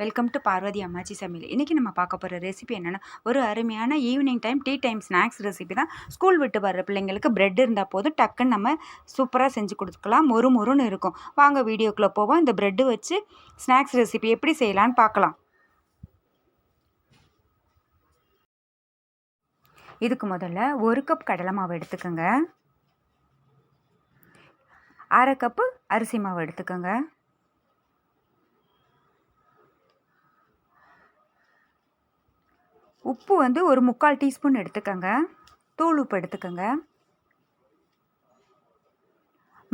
Welcome to Parvati அம்மாச்சி சமையல் இன்றைக்கி நம்ம பார்க்க போகிற ரெசிபி என்னென்னா ஒரு அருமையான evening time tea time snacks recipe தான். ஸ்கூல் விட்டு வர்ற பிள்ளைங்களுக்கு பிரெட் இருந்தால் போதும் டக்குன்னு நம்ம சூப்பராக செஞ்சு கொடுத்துக்கலாம். மொறு மொறுன்னு இருக்கும். வாங்க வீடியோக்குள்ளே போவோம். இந்த பிரெட்டு வச்சு ஸ்நாக்ஸ் ரெசிபி எப்படி செய்யலான்னு பார்க்கலாம். இதுக்கு முதல்ல ஒரு கப் கடலை மாவு எடுத்துக்கோங்க. அரை கப்பு அரிசி மாவு எடுத்துக்கோங்க. உப்பு வந்து ஒரு முக்கால் டீஸ்பூன் எடுத்துக்கோங்க. தூள் உப்பு எடுத்துக்கோங்க.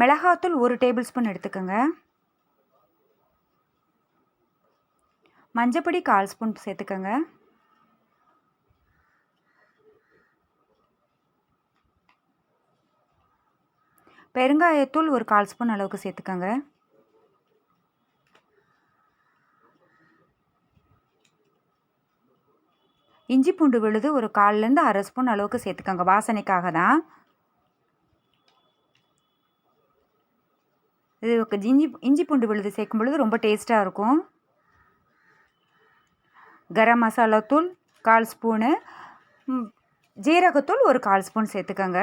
மிளகாத்தூள் ஒரு டேபிள் ஸ்பூன் எடுத்துக்கோங்க. மஞ்சப்பொடி கால் ஸ்பூன் சேர்த்துக்கோங்க. பெருங்காயத்தூள் ஒரு கால் ஸ்பூன் அளவுக்கு சேர்த்துக்கோங்க. இஞ்சி பூண்டு விழுது ஒரு கால்லேருந்து அரை ஸ்பூன் அளவுக்கு சேர்த்துக்கோங்க. வாசனைக்காக தான் இது இஞ்சி இஞ்சி பூண்டு விழுது சேர்க்கும் பொழுது ரொம்ப டேஸ்ட்டாக இருக்கும். கரம் மசாலா தூள் கால் ஸ்பூனு ஜீரகத்தூள் ஒரு கால் ஸ்பூன் சேர்த்துக்கோங்க.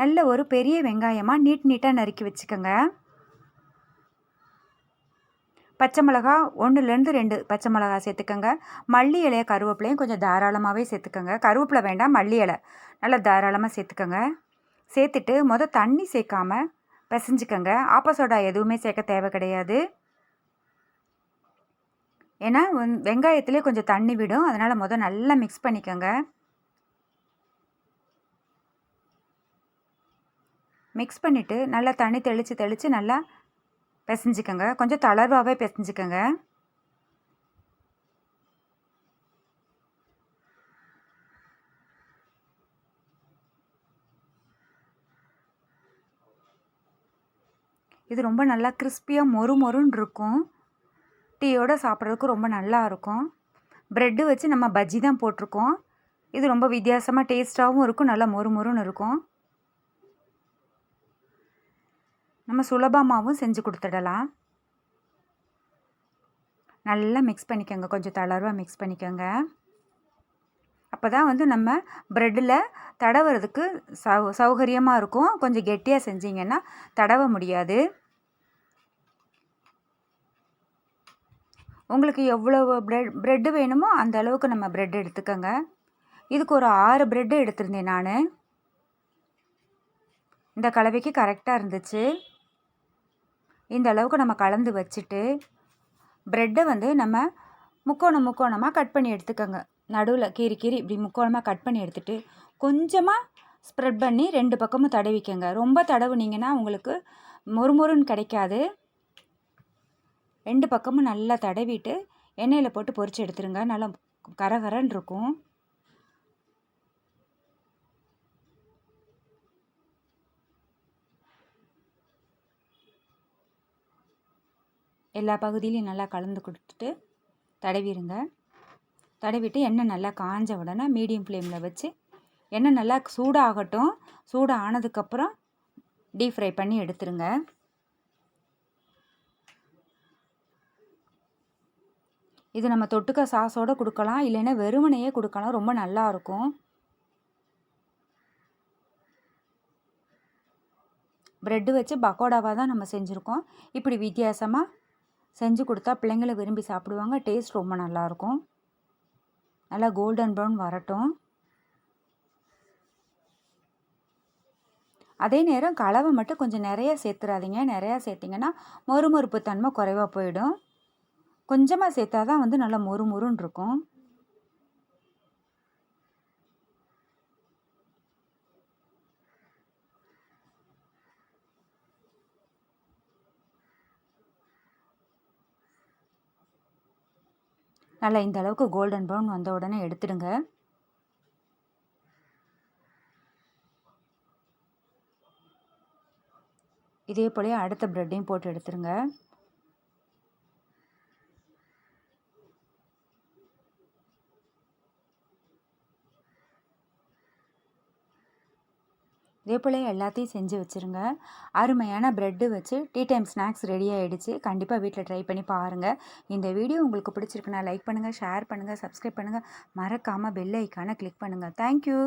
நல்ல ஒரு பெரிய வெங்காயமாக நீட் நீட்டாக நறுக்கி வச்சுக்கோங்க. பச்சை மிளகா ஒன்றுலேருந்து ரெண்டு பச்சை மிளகா சேர்த்துக்கோங்க. மல்லி இலைய கருவேப்பிலையும் கொஞ்சம் தாராளமாகவே சேர்த்துக்கோங்க. கருவேப்பிலை வேண்டாம் மல்லி இலை நல்லா தாராளமாக சேர்த்துக்கோங்க. சேர்த்துட்டு மொதல் தண்ணி சேர்க்காம பிசைஞ்சுக்கோங்க. ஆப்பசோடா எதுவுமே சேர்க்க தேவை கிடையாது. ஏன்னா வெங்காயத்துலேயே கொஞ்சம் தண்ணி விடும். அதனால் மொதல் நல்லா மிக்ஸ் பண்ணிக்கோங்க. மிக்ஸ் பண்ணிவிட்டு நல்லா தண்ணி தெளித்து தெளித்து நல்லா பிசைஞ்சிக்கோங்க. கொஞ்சம் தளர்வாகவே பிசைஞ்சிக்கோங்க. இது ரொம்ப நல்லா கிறிஸ்பியாக மொறு மொறுன்னு இருக்கும். டீயோடு சாப்பிட்றதுக்கு ரொம்ப நல்லா இருக்கும். ப்ரெட்டு வச்சு நம்ம பஜ்ஜி தான் போட்டிருக்கோம். இது ரொம்ப வித்தியாசமாக டேஸ்ட்டாகவும் இருக்கும் நல்லா மொறு மொறுன்னு இருக்கும். நம்ம சுலபமாகவும் செஞ்சு கொடுத்துடலாம். நல்லா மிக்ஸ் பண்ணிக்கோங்க. கொஞ்சம் தளர்வாக மிக்ஸ் பண்ணிக்கோங்க. அப்போ தான் வந்து நம்ம ப்ரெட்டில் தடவுறதுக்கு சௌ சௌகரியமாக இருக்கும். கொஞ்சம் கெட்டியாக செஞ்சிங்கன்னா தடவ முடியாது. உங்களுக்கு எவ்வளோ ப்ரெட் ப்ரெட்டு வேணுமோ அந்த அளவுக்கு நம்ம ப்ரெட் எடுத்துக்கோங்க. இதுக்கு ஒரு ஆறு ப்ரெட்டு எடுத்திருந்தேன் நான். இந்த கலவைக்கு கரெக்டாக இருந்துச்சு. இந்த அளவுக்கு நம்ம கலந்து வச்சுட்டு ப்ரெட்டை வந்து நம்ம முக்கோணம் முக்கோணமாக கட் பண்ணி எடுத்துக்கோங்க. நடுவில் கீறி கீறி இப்படி முக்கோணமாக கட் பண்ணி எடுத்துகிட்டு கொஞ்சமாக ஸ்ப்ரெட் பண்ணி ரெண்டு பக்கமும் தடவிக்கங்க. ரொம்ப தடவுனீங்கன்னா உங்களுக்கு மொறுமொறுன்னு கிடைக்காது. ரெண்டு பக்கமும் நல்லா தடவிட்டு எண்ணெயில் போட்டு பொறிச்சு எடுத்துருங்க. நல்லா கரகரன்னு இருக்கும். எல்லா பகுதியிலையும் நல்லா கலந்து கொடுத்துட்டு தடவிடுங்க. தடவிட்டு எண்ணெய் நல்லா காஞ்ச உடனே மீடியம் ஃப்ளேமில் வச்சு எண்ணெய் நல்லா சூடாகட்டும். சூடாக ஆனதுக்கப்புறம் டீப் ஃப்ரை பண்ணி எடுத்துருங்க. இது நம்ம தொட்டுக்க சாஸோடு கொடுக்கலாம். இல்லைன்னா வெறுமனையே கொடுக்கலாம். ரொம்ப நல்லாயிருக்கும் ப்ரெட்டு வச்சு பக்கோடாவாக தான் நம்ம செஞ்சுருக்கோம். இப்படி வித்தியாசமாக செஞ்சு கொடுத்தா பிள்ளைங்களை விரும்பி சாப்பிடுவாங்க. டேஸ்ட் ரொம்ப நல்லாயிருக்கும். நல்லா கோல்டன் ப்ரௌன் வரட்டும். அதே நேரம் கலவை மட்டும் கொஞ்சம் நிறைய சேர்த்துறாதீங்க. நிறையா சேர்த்திங்கன்னா மொறுமொறுப்பு தன்மை குறைவாக போயிடும். கொஞ்சமாக சேர்த்தா தான் வந்து நல்லா மொறு மொறுன்னு இருக்கும். நல்லா இந்த அளவுக்கு கோல்டன் ப்ரௌன் வந்த உடனே எடுத்துடுங்க. இதே போலயே அடுத்த ப்ரெட்டையும் போட்டு எடுத்துருங்க இதே போல் எல்லாத்தையும் செஞ்சு வச்சுருங்க. அருமையான ப்ரெட்டு வச்சு டீ டைம் ஸ்நாக்ஸ் ரெடி ஆகிடுச்சு கண்டிப்பாக வீட்டில் ட்ரை பண்ணி பாருங்கள் இந்த வீடியோ உங்களுக்கு பிடிச்சிருக்குன்னா லைக் பண்ணுங்கள் ஷேர் பண்ணுங்கள் சப்ஸ்கிரைப் பண்ணுங்கள் மறக்காமல் பெல் ஐக்கானை கிளிக் பண்ணுங்கள் தேங்க்யூ